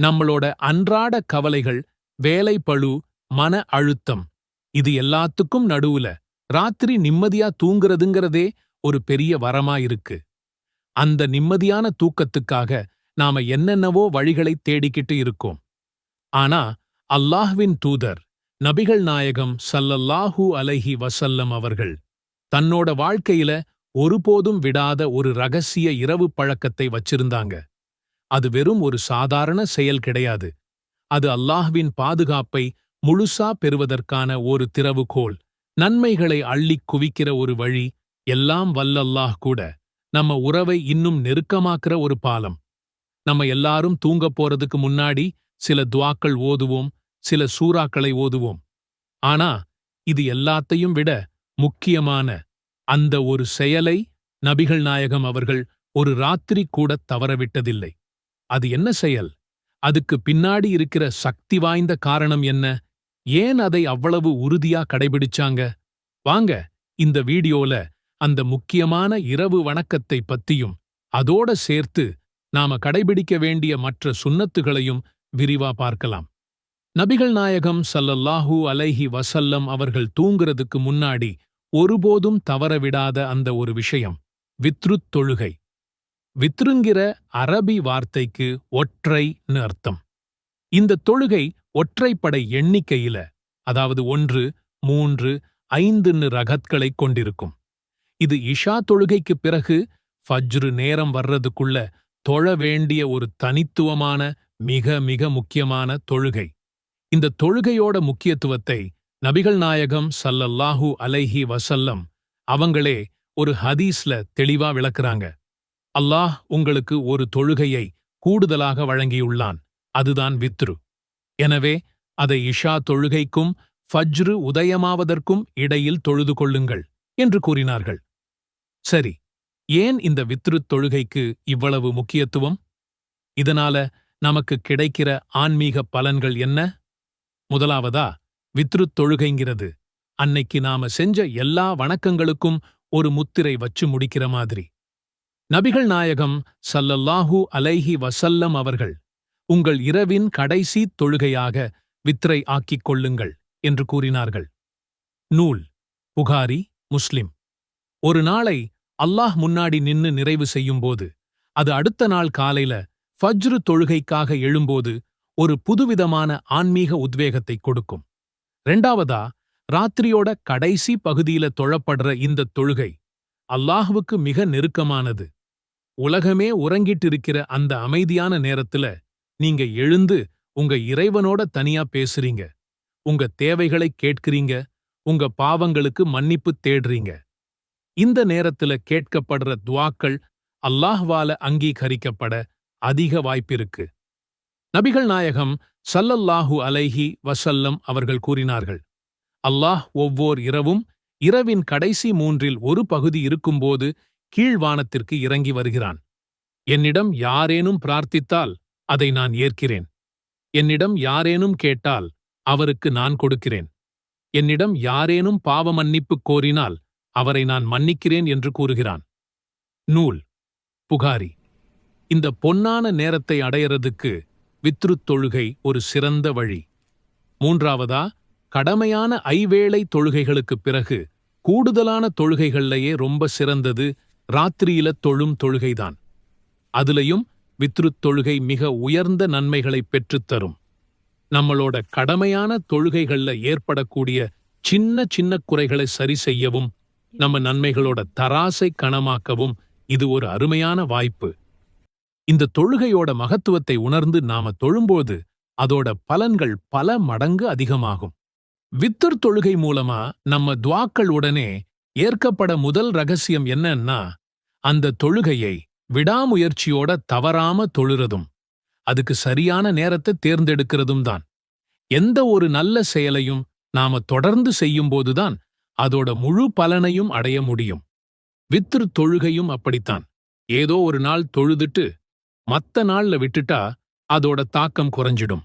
நம்மளோட அன்றாட கவலைகள் வேலை பளு மன அழுத்தம் இது எல்லாத்துக்கும் நடுவுல ராத்திரி நிம்மதியா தூங்குறதுங்கிறதே ஒரு பெரிய வரமா இருக்கு. அந்த நிம்மதியான தூக்கத்துக்காக நாம என்னென்னவோ வழிகளை தேடிக்கிட்டு இருக்கோம். ஆனா அல்லாஹ்வின் தூதர் நபிகள் நாயகம் சல்லல்லாஹு அலைஹி வசல்லம் அவர்கள் தன்னோட வாழ்க்கையில ஒருபோதும் விடாத ஒரு ரகசிய இரவு பழக்கத்தை வச்சிருந்தாங்க. அது வெறும் ஒரு சாதாரண செயல் கிடையாது. அது அல்லாஹ்வின் பாதுகாப்பை முழுசா பெறுவதற்கான ஒரு திறவுகோல். நன்மைகளை அள்ளிக் குவிக்கிற ஒரு வழி எல்லாம் வல்லல்லாஹ் கூட. நம்ம உறவை இன்னும் நெருக்கமாக்குற ஒரு பாலம். நம்ம எல்லாரும் தூங்கப் போறதுக்கு முன்னாடி சில துவாக்கள் ஓதுவோம் சில சூறாக்களை ஓதுவோம். ஆனா இது எல்லாத்தையும் விட முக்கியமான அந்த ஒரு செயலை நபிகள் நாயகம் அவர்கள் ஒரு ராத்திரி கூட தவறவிட்டதில்லை. அது என்ன செயல்? அதுக்கு பின்னாடி இருக்கிற சக்தி வாய்ந்த காரணம் என்ன? ஏன் அதை அவ்வளவு உறுதியா கடைபிடிச்சாங்க? வாங்க இந்த வீடியோல அந்த முக்கியமான இரவு வணக்கத்தை பத்தியும் அதோட சேர்த்து நாம கடைபிடிக்க வேண்டிய மற்ற சுன்னத்துகளையும் விரிவா பார்க்கலாம். நபிகள் நாயகம் சல்லல்லாஹு அலைஹி வசல்லம் அவர்கள் தூங்குறதுக்கு முன்னாடி ஒருபோதும் தவறவிடாத அந்த ஒரு விஷயம் வித்ருத் தொழுகை. வித்ருங்கிற அரபி வார்த்தைக்கு ஒற்றைன்னு அர்த்தம். இந்த தொழுகை ஒற்றைப்படை எண்ணிக்கையில அதாவது ஒன்று மூன்று ஐந்துன்னு ரகத்களை கொண்டிருக்கும். இது இஷா தொழுகைக்குப் பிறகு ஃபஜ்ரு நேரம் வர்றதுக்குள்ள தொழ வேண்டிய ஒரு தனித்துவமான மிக மிக முக்கியமான தொழுகை. இந்த தொழுகையோட முக்கியத்துவத்தை நபிகள் நாயகம் சல்லல்லாஹூ அலைஹி வசல்லம் அவங்களே ஒரு ஹதீஸ்ல தெளிவா விளக்குறாங்க. அல்லாஹ் உங்களுக்கு ஒரு தொழுகையை கூடுதலாக வழங்கியுள்ளான். அதுதான் வித்ரு. எனவே அதை இஷா தொழுகைக்கும் ஃபஜ்ரு உதயமாவதற்கும் இடையில் தொழுது கொள்ளுங்கள் என்று கூறினார்கள். சரி ஏன் இந்த வித்ருத் தொழுகைக்கு இவ்வளவு முக்கியத்துவம்? இதனால நமக்கு கிடைக்கிற ஆன்மீக பலன்கள் என்ன? முதலாவதா வித்ருத் தொழுகைங்கிறது அன்னைக்கு நாம செஞ்ச எல்லா வணக்கங்களுக்கும் ஒரு முத்திரை வச்சு முடிக்கிற மாதிரி. நபிகள் நாயகம் சல்லல்லாஹு அலைஹி வசல்லம் அவர்கள் உங்கள் இரவின் கடைசி தொழுகையாக வித்ரை ஆக்கிக் கொள்ளுங்கள் என்று கூறினார்கள். நூல் புகாரி முஸ்லிம். ஒரு நாளை அல்லாஹ் முன்னாடி நின்னு நிறைவு செய்யும்போது அது அடுத்த நாள் காலையில ஃபஜ்ரு தொழுகைக்காக எழும்போது ஒரு புதுவிதமான ஆன்மீக உத்வேகத்தை கொடுக்கும். ரெண்டாவதா ராத்திரியோட கடைசி பகுதியில தொழப்படுற இந்த தொழுகை அல்லாஹுவுக்கு மிக நெருக்கமானது. உலகமே உறங்கிட்டு இருக்கிற அந்த அமைதியான நேரத்துல நீங்க எழுந்து உங்க இறைவனோட தனியா பேசுறீங்க. உங்க தேவைகளை கேட்கிறீங்க. உங்க பாவங்களுக்கு மன்னிப்பு தேடுறீங்க. இந்த நேரத்துல கேட்கப்படுற துவாக்கள் அல்லாஹ்வால அங்கீகரிக்கப்பட அதிக வாய்ப்பிருக்கு. நபிகள் நாயகம் சல்லல்லாஹு அலைஹி வசல்லம் அவர்கள் கூறினார்கள் அல்லாஹ் ஒவ்வோர் இரவும் இரவின் கடைசி மூன்றில் ஒரு பகுதி இருக்கும்போது கீழ்வானத்திற்கு இறங்கி வருகிறான். என்னிடம் யாரேனும் பிரார்த்தித்தால் அதை நான் ஏற்கிறேன். என்னிடம் யாரேனும் கேட்டால் அவருக்கு நான் கொடுக்கிறேன். என்னிடம் யாரேனும் பாவ மன்னிப்பு கோரினால் அவரை நான் மன்னிக்கிறேன் என்று கூறுகிறான். நூல். புகாரி. இந்த பொன்னான நேரத்தை அடையறதுக்கு வித்ருத் தொழுகை ஒரு சிறந்த வழி. மூன்றாவதா கடமையான ஐவேளை தொழுகைகளுக்குப் பிறகு கூடுதலான தொழுகைகள்லையே ரொம்ப சிறந்தது ராத்திரியில தொழும் தொழுகைதான். அதுலயும் வித்ருத் தொழுகை மிக உயர்ந்த நன்மைகளை பெற்றுத்தரும் நம்மளோட கடமையான தொழுகைகள்ல ஏற்படக்கூடிய சின்ன சின்ன குறைகளை சரி செய்யவும் நம்ம நன்மைகளோட தராசை கணமாக்கவும் இது ஒரு அருமையான வாய்ப்பு. இந்த தொழுகையோட மகத்துவத்தை உணர்ந்து நாம தொழும்போது அதோட பலன்கள் பல மடங்கு அதிகமாகும். வித்தர் தொழுகை மூலமா நம்ம துவாக்கள் உடனே ஏற்கப்பட முதல் ரகசியம் என்னன்னா அந்த தொழுகையை விடாமுயற்சியோட தவறாம தொழுறதும் அதுக்கு சரியான நேரத்தை தேர்ந்தெடுக்கிறதும் தான். எந்த ஒரு நல்ல செயலையும் நாம தொடர்ந்து செய்யும்போதுதான் அதோட முழு பலனையும் அடைய முடியும். வித்ரு தொழுகையும் அப்படித்தான். ஏதோ ஒரு நாள் தொழுதுட்டு மத்த நாள்ல விட்டுட்டா அதோட தாக்கம் குறைஞ்சிடும்.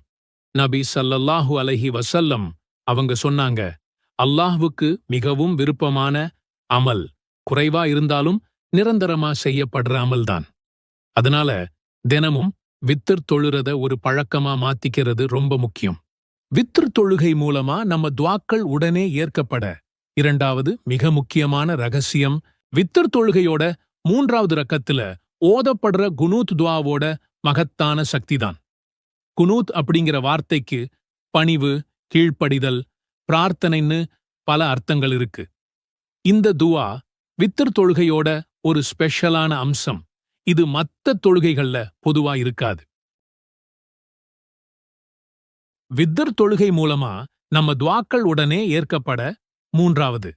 நபி சல்லல்லாஹு அலைஹி வசல்லம் அவங்க சொன்னாங்க அல்லாஹ்வுக்கு மிகவும் விருப்பமான அமல் குறைவா இருந்தாலும் நிரந்தரமா செய்யப்படுறாமல் தான் அதனால தினமும் வித்திர் தொழுறத ஒரு பழக்கமா மாத்திக்கிறது ரொம்ப முக்கியம். வித்திர் தொழுகை மூலமா நம்ம துவாக்கள் உடனே ஏற்கப்பட. இரண்டாவது மிக முக்கியமான ரகசியம் வித்திர் தொழுகையோட மூன்றாவது ரக்கத்துல ஓதப்படுற குனூத் துவாவோட மகத்தான சக்திதான். குனூத் அப்படிங்கிற வார்த்தைக்கு பணிவு கீழ்ப்படிதல் பிரார்த்தனைன்னு பல அர்த்தங்கள் இருக்கு. இந்த துவா வித்திர் தொழுகையோட ஒரு ஸ்பெஷலான அம்சம். இது மத்த தொழுகைகள்ல பொதுவா இருக்காது. வித்தர் தொழுகை மூலமா நம்ம துவாக்கள் உடனே ஏற்கப்பட மூன்றாவது.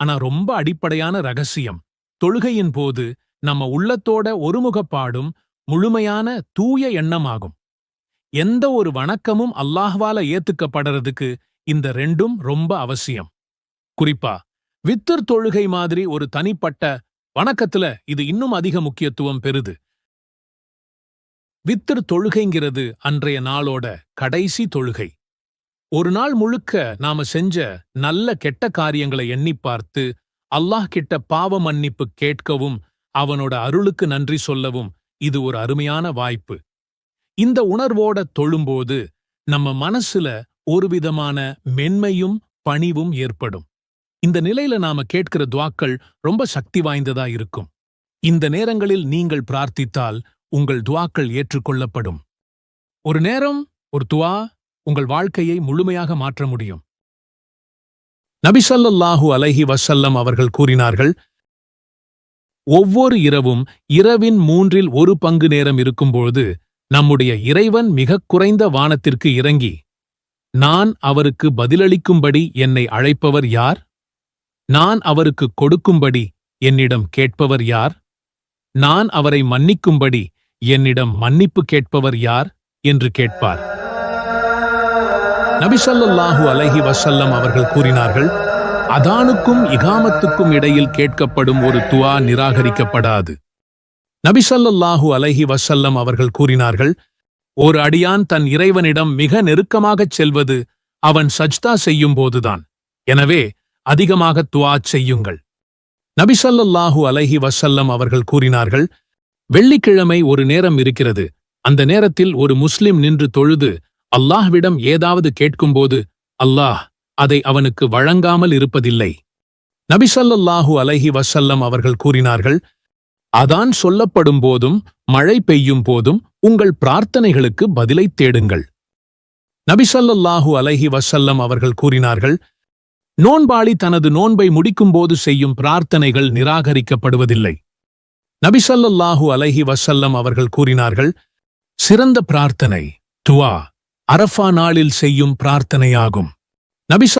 ஆனா ரொம்ப அடிப்படையான ரகசியம். தொழுகையின் போது நம்ம உள்ளத்தோட ஒருமுகப்பாடும் முழுமையான தூய எண்ணமாகும். எந்த ஒரு வணக்கமும் அல்லாஹ்வால ஏத்துக்கப்படுறதுக்கு இந்த ரெண்டும் ரொம்ப அவசியம். குறிப்பா வித்தர் தொழுகை மாதிரி ஒரு தனிப்பட்ட வணக்கத்துல இது இன்னும் அதிக முக்கியத்துவம் பெறுது. வித்திரு தொழுகைங்கிறது அன்றைய நாளோட கடைசி தொழுகை. ஒரு நாள் முழுக்க நாம செஞ்ச நல்ல கெட்ட காரியங்களை எண்ணி பார்த்து அல்லாஹ் கிட்ட பாவ மன்னிப்பு கேட்கவும் அவனோட அருளுக்கு நன்றி சொல்லவும் இது ஒரு அருமையான வாய்ப்பு. இந்த உணர்வோட தொழும்போது நம்ம மனசுல ஒருவிதமான மென்மையும் பணிவும் ஏற்படும். இந்த நிலையில நாம கேட்கிற துவாக்கள் ரொம்ப சக்தி வாய்ந்ததா இருக்கும். இந்த நேரங்களில் நீங்கள் பிரார்த்தித்தால் உங்கள் துவாக்கள் ஏற்றுக்கொள்ளப்படும். ஒரு நேரம் ஒரு துவா உங்கள் வாழ்க்கையை முழுமையாக மாற்ற முடியும். நபிசல்லாஹு அலைஹி வசல்லம் அவர்கள் கூறினார்கள் ஒவ்வொரு இரவும் இரவின் மூன்றில் ஒரு பங்கு நேரம் இருக்கும்போது நம்முடைய இறைவன் மிகக் குறைந்த வானத்திற்கு இறங்கி நான் அவருக்கு பதிலளிக்கும்படி என்னை அழைப்பவர் யார்? நான் அவருக்கு கொடுக்கும்படி என்னிடம் கேட்பவர் யார்? நான் அவரை மன்னிக்கும்படி என்னிடம் மன்னிப்பு கேட்பவர் யார்? என்று கேட்பார். நபிசல்லாஹு அலஹி வசல்லம் அவர்கள் கூறினார்கள் அதானுக்கும் இகாமத்துக்கும் இடையில் கேட்கப்படும் ஒரு துவா நிராகரிக்கப்படாது. நபிசல்லாஹு அலஹி வசல்லம் அவர்கள் கூறினார்கள் ஒரு அடியான் தன் இறைவனிடம் மிக நெருக்கமாகச் செல்வது அவன் சஜ்தா செய்யும் போதுதான். எனவே அதிகமாக துவா செய்யுங்கள். நபிசல்லாஹு அலைஹி வசல்லம் அவர்கள் கூறினார்கள் வெள்ளிக்கிழமை ஒரு நேரம் இருக்கிறது. அந்த நேரத்தில் ஒரு முஸ்லிம் நின்று தொழுது அல்லாஹ்விடம் ஏதாவது கேட்கும்போது அல்லாஹ் அதை அவனுக்கு வழங்காமல் இருப்பதில்லை. நபிசல்லாஹு அலைஹி வசல்லம் அவர்கள் கூறினார்கள் அதான் சொல்லப்படும் போதும் மழை பெய்யும் போதும் உங்கள் பிரார்த்தனைகளுக்கு பதிலை தேடுங்கள். நபிசல்லாஹு அலஹி வசல்லம் அவர்கள் கூறினார்கள் நோன்பாளி தனது நோன்பை முடிக்கும்போது செய்யும் பிரார்த்தனைகள் நிராகரிக்கப்படுவதில்லை. நபிசல்லாஹு அலஹி வசல்லம் அவர்கள் கூறினார்கள் சிறந்த பிரார்த்தனை துவா அரஃபா நாளில் செய்யும் பிரார்த்தனையாகும். நபிச